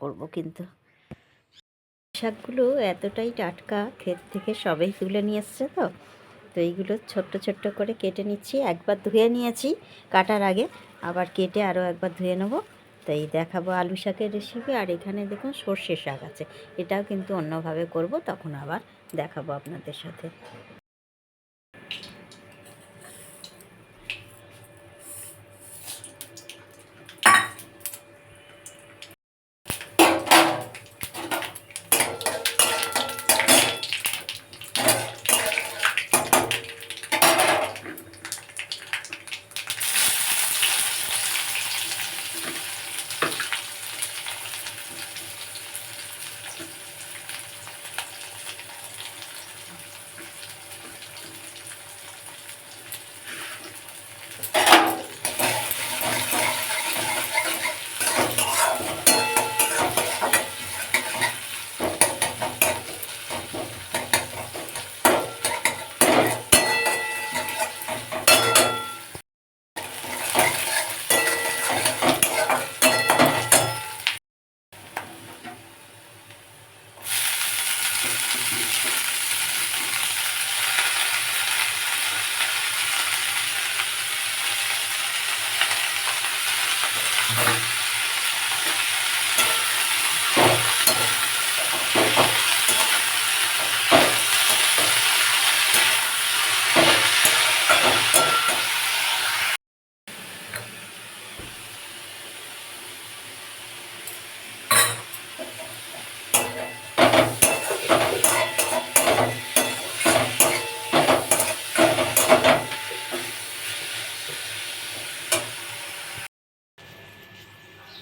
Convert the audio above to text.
করব কিন্তু। শাকগুলো এতটাই টাটকা, ক্ষেত থেকে সবাই তুলে নিয়ে এসছে তো। তো এইগুলো ছোট্ট ছোট্ট করে কেটে নিচ্ছি, একবার ধুয়ে নিয়েছি কাটার আগে, আবার কেটে আরও একবার ধুয়ে নেব। তো এই দেখাবো আলু শাকের রেসিপি আর এখানে দেখুন সর্ষে শাক আছে। এটাও কিন্তু অন্যভাবে করব, তখন আবার দেখাবো আপনাদের সাথে।